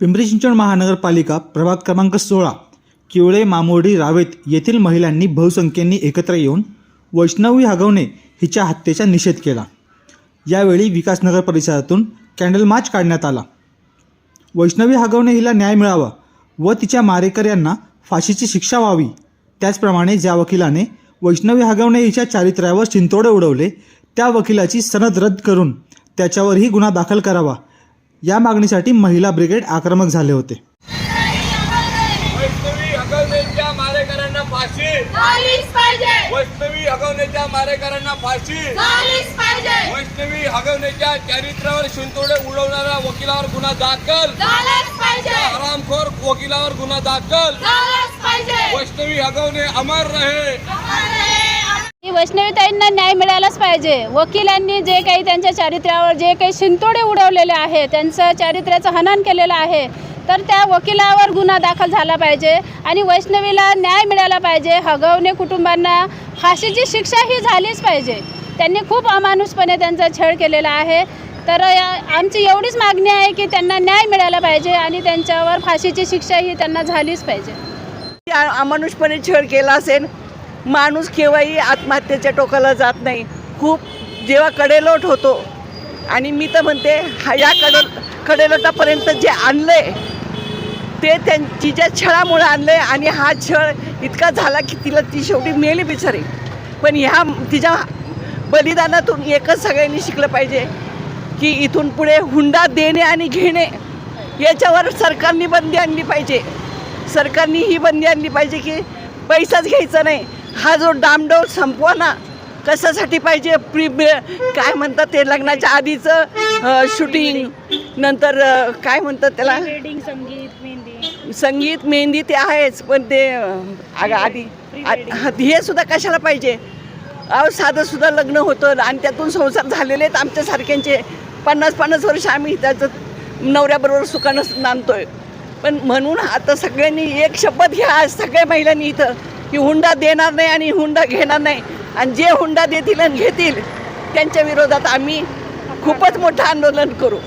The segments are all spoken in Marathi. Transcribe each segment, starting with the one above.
पिंपरी चिंचवड महानगरपालिका प्रभाग क्रमांक सोळा किवळे मामोर्डी रावेत येथील महिलांनी बहुसंख्येने एकत्र येऊन वैष्णवी हगवणे हिच्या हत्येचा निषेध केला. यावेळी विकासनगर परिसरातून कॅन्डल मार्च काढण्यात आला. वैष्णवी हगवणे हिला न्याय मिळावा व तिच्या मारेकऱ्यांना फाशीची शिक्षा व्हावी त्याचप्रमाणे ज्या वकिलाने वैष्णवी हगवणे हिच्या चारित्र्यावर चिंतोडे उडवले त्या वकिलाची सनद रद्द करून त्याच्यावरही गुन्हा दाखल करावा या मागणीसाठी महिला ब्रिगेड आक्रमक झाले होते. वैष्णवी हगवण्याच्या मारेकरांना फाशी. वैष्णवी हगवण्याच्या चारित्र्यावर शिंतोडे उडवणाऱ्या वकिलावर गुन्हा दाखल. हरामखोर वकिलावर गुन्हा दाखल. वैष्णवी हगवणे अमर रहे. वैष्णवीताईंना न्याय मिळालाच पाहिजे. वकिलांनी जे काही त्यांच्या चारित्र्यावर जे काही शिंतोडे उडवलेले आहे त्यांचं चारित्र्याचं हनन केलेलं आहे तर त्या वकिलावर गुन्हा दाखल झाला पाहिजे आणि वैष्णवीला न्याय मिळाला पाहिजे. हगवणे कुटुंबांना फाशीची शिक्षा ही झालीच पाहिजे. त्यांनी खूप अमानुषपणे त्यांचा छळ केलेला आहे. तर आमची एवढीच मागणी आहे की त्यांना न्याय मिळाला पाहिजे आणि त्यांच्यावर फाशीची शिक्षा ही त्यांना झालीच पाहिजे. अमानुषपणे छळ केला असेल माणूस केव्हाही आत्महत्येच्या टोकाला जात नाही. खूप जेव्हा कडेलोट होतो. आणि मी तर म्हणते हा या कडे कडेलोटापर्यंत जे आणलं आहे ते त्यां तिच्या छळामुळे आणलं आहे आणि हा छळ इतका झाला की तिला ती शेवटी मेली बिचारी. पण ह्या तिच्या बलिदानातून एकच सगळ्यांनी शिकलं पाहिजे की इथून पुढे हुंडा देणे आणि घेणे याच्यावर सरकारने बंदी आणली पाहिजे. सरकारने ही बंदी आणली पाहिजे की पैसाच घ्यायचा नाही. हा जो डामडौल संपवा ना कशासाठी पाहिजे प्री काय म्हणतात ते लग्नाच्या आधीचं शूटिंग नंतर काय म्हणतात त्याला? संगीत मेहंदी. ते आहेच पण ते अगं आधी हा, सुद्धा कशाला पाहिजे? अहो साधं सुद्धा लग्न होतं आणि त्यातून संसार झालेले आहेत आमच्यासारख्यांचे पन्नास पन्नास वर्ष आम्ही त्याचं नवऱ्याबरोबर सुखानं नांदतोय. पण म्हणून आता सगळ्यांनी एक शपथ घ्या आज सगळ्या महिलांनी इथं. की हुंडा देणार नाही आणि हुंडा घेणार नाही. आणि जे हुंडा देतील आणि घेतील त्यांच्या विरोधात आम्ही खूपच मोठं आंदोलन करू.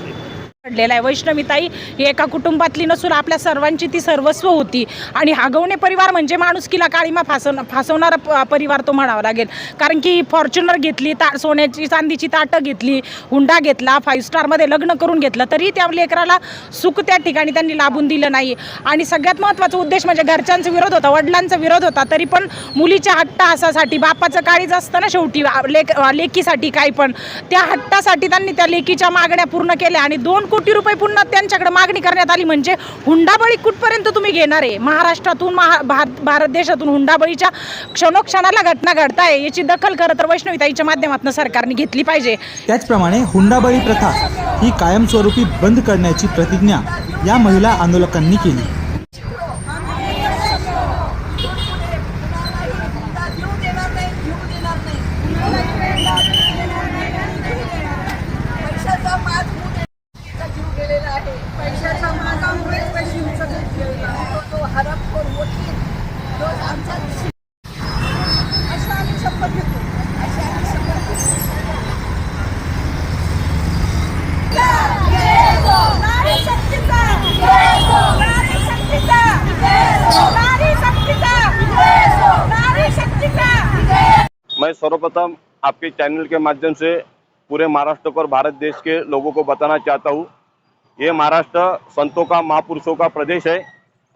घडलेला आहे. वैष्णवीताई ही एका कुटुंबातली नसून आपल्या सर्वांची ती सर्वस्व होती. आणि हागवणे परिवार म्हणजे माणुसकीला काळीमा फासव फासवणारा प- परिवार तो म्हणावा लागेल. कारण की फॉर्च्युनर घेतली ता सोन्याची चांदीची ताटं घेतली हुंडा घेतला फाईव्ह स्टारमध्ये लग्न करून घेतलं तरी त्या लेकराला सुख त्या ठिकाणी त्यांनी लाभून दिलं नाही. आणि सगळ्यात महत्त्वाचा उद्देश म्हणजे घरच्यांचा विरोध होता वडिलांचा विरोध होता तरी पण मुलीच्या हट्टासाठी बापाचं काळीच असतं ना शेवटी लेक लेकीसाठी काही पण त्या हट्टासाठी त्यांनी त्या लेकीच्या मागण्या पूर्ण केल्या आणि दोन कोटी रुपये पुन्हा त्यांच्याकडे मागणी करण्यात आली म्हणजे हुंडाबळी कुठपर्यंत तुम्ही घेणार आहे? महाराष्ट्रातून महा भारत भारत देशातून हुंडाबळीच्या क्षणोक्षणाला घटना घडताय याची दखल खरं तर वैष्णवीताईच्या माध्यमातून सरकारने घेतली पाहिजे. त्याचप्रमाणे हुंडाबळी प्रथा ही कायमस्वरूपी बंद करण्याची प्रतिज्ञा या महिला आंदोलकांनी केली. मैं सर्वप्रथम आपके चैनल के माध्यम से पूरे महाराष्ट्र को और भारत देश के लोगों को बताना चाहता हूँ। ये महाराष्ट्र संतों का, महापुरुषों का प्रदेश है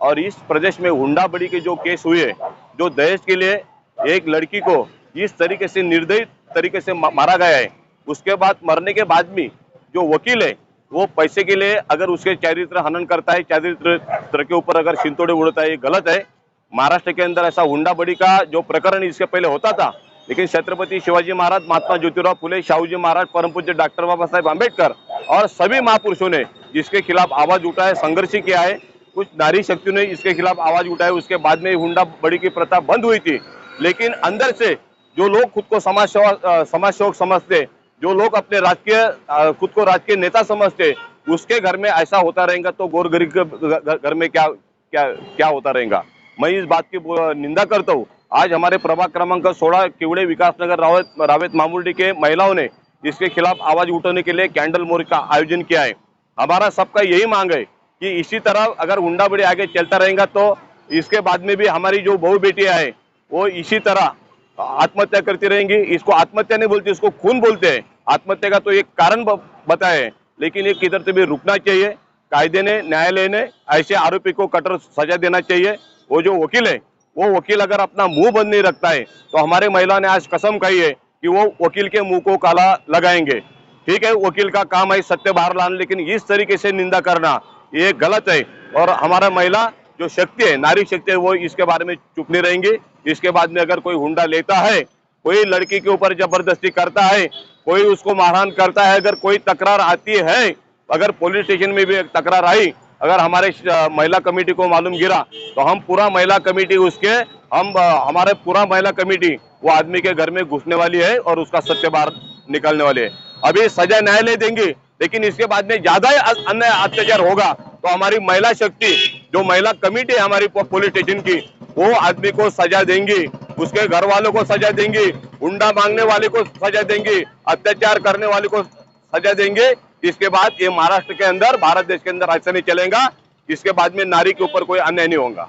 और इस प्रदेश में हुंडा बड़ी के जो केस हुए, जो दहेज के लिए एक लड़की को इस तरीके से निर्दयी तरीके से मारा गया है। उसके बाद मरने के बाद भी जो वकील है, वो पैसे के लिए अगर उसके चरित्र हनन करता है, चरित्र के ऊपर अगर सिंतोड़े उड़ता है, ये गलत है। महाराष्ट्र के अंदर ऐसा हुंडा बड़ी का जो प्रकरण इसके पहले होता था लेकिन छत्रपति शिवाजी महाराज, महात्मा ज्योतिराव फुले, शाहूजी महाराज परम पूज्य डॉक्टर बाबा साहेब आम्बेडकर और सभी महापुरुषों ने इसके खिलाफ आवाज़ उठाया संघर्ष किया है, कुछ नारी शक्तियों ने इसके खिलाफ आवाज़ उठाई उसके बाद में हुंडा बड़ी की प्रथा बंद हुई थी। लेकिन अंदर से जो लोग खुद को समाज सेवा समाज सेवक समझते, जो लोग अपने राजकीय खुद को राजकीय नेता समझते, उसके घर में ऐसा होता रहेगा तो गोर गरीब के घर में क्या क्या क्या होता रहेगा? मैं इस बात की निंदा करता हूँ। आज हमारे प्रभाग क्रमांक सोलह किवड़े विकासनगर रावत रावेत मामूर्डी के महिलाओं ने इसके खिलाफ आवाज़ उठाने के लिए कैंडल मोर्च का आयोजन किया है। हमारा सबका यही मांग है कि इसी तरह अगर हुंडाबड़ी आगे चलता रहेगा तो इसके बाद में भी हमारी जो बहु बेटियाँ है, वो इसी तरह आत्महत्या करती रहेंगी। इसको आत्महत्या नहीं बोलते, इसको खून बोलते हैं। आत्महत्या का तो एक कारण बताए, लेकिन ये किधर से भी रुकना चाहिए। कायदे ने, न्यायालय ने ऐसे आरोपी को कठोर सजा देना चाहिए। वो जो वकील है वो वकील अगर अपना मुँह बंद नहीं रखता है तो हमारे महिला ने आज कसम खाई है कि वो वकील के मुँह को काला लगाएँगे। ठीक है, वकील का काम है सत्य बाहर लाना, लेकिन इस तरीके से निंदा करना, ये गलत है। और हमारा महिला जो शक्ति है, नारी शक्ति है, वो इसके बारे में चुप नहीं रहेंगे। इसके बाद में अगर कोई हुंडा लेता है, कोई लड़की के ऊपर ज़बरदस्ती करता है, कोई उसको मारहान करता है, अगर कोई तकरार आती है, अगर पुलिस स्टेशन में भी एक तकरार आई अगर हमारे महिला कमेटी को मालूम गिरा तो हम पूरा महिला कमेटी उसके, हम हमारे पूरा महिला कमेटी वो आदमी के घर में घुसने वाली है और उसका सत्य बाहर निकलने वाली है। अभी सजा न्यायालय देंगे, लेकिन इसके बाद में ज़्यादा अन्य अत्याचार होगा तो हमारी महिला शक्ति, जो महिला कमेटी है हमारी पुलिस स्टेशन की, वो आदमी को सजा देंगी, उसके घर वालों को सजा देंगी हुंडा मांगने वाले को सजा देंगी, अत्याचार करने वाले को सजा देंगे इसके बाद ये महाराष्ट्र के अंदर, भारत देश के अंदर ऐसा नहीं चलेगा। इसके बाद में नारी के ऊपर कोई अन्याय नहीं होगा।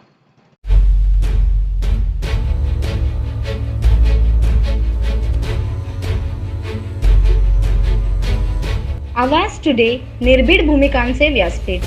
आवाज़ टुडे निर्भीड भूमिकांचे व्यासपीठ।